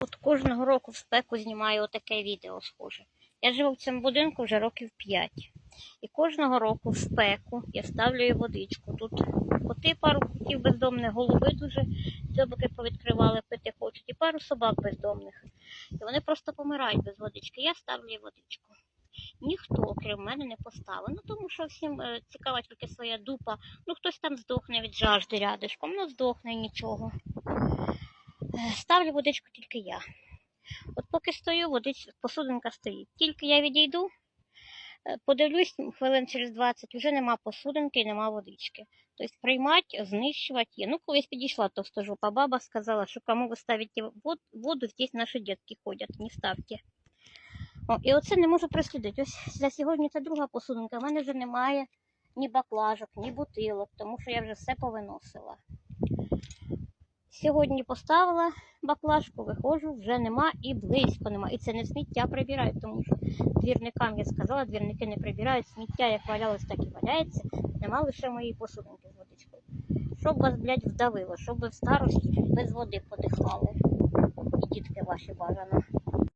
От кожного року в спеку знімаю отаке відео схоже. Я живу в цьому будинку вже років 5. І кожного року в спеку я ставлю водичку. Тут коти пару котів бездомних, голуби дуже дзьобики повідкривали, пити хочуть, і пару собак бездомних. І вони просто помирають без водички. Я ставлю їй водичку. Ніхто, крім мене, не поставив. Ну тому що всім е, цікава тільки своя дупа. Ну хтось там здохне від жажди рядишком, ну здохне нічого. Е, Ставлю водичку тільки я. От поки стою, водич... посудинка стоїть. Тільки я відійду, е, подивлюсь хвилин через 20, вже нема посудинки і нема водички. Тобто приймати, знищувати. Ну, колись підійшла товстожопа баба, сказала, що кому ви ставите воду, здесь наші дітки ходять, не ставте. О, і оце не можу прослідити. Ось за сьогодні це друга посудинка. У мене вже немає ні баклажок, ні бутилок, тому що я вже все повиносила. Сьогодні поставила баклажку, виходжу, вже нема і близько нема. І це не сміття прибирають, тому що двірникам я сказала, двірники не прибирають, сміття як валялось, так і валяється. Нема лише моєї посудинки з водичкою. Щоб вас, блядь, вдавило, щоб ви в старості без води подихали. І дітки ваші бажано.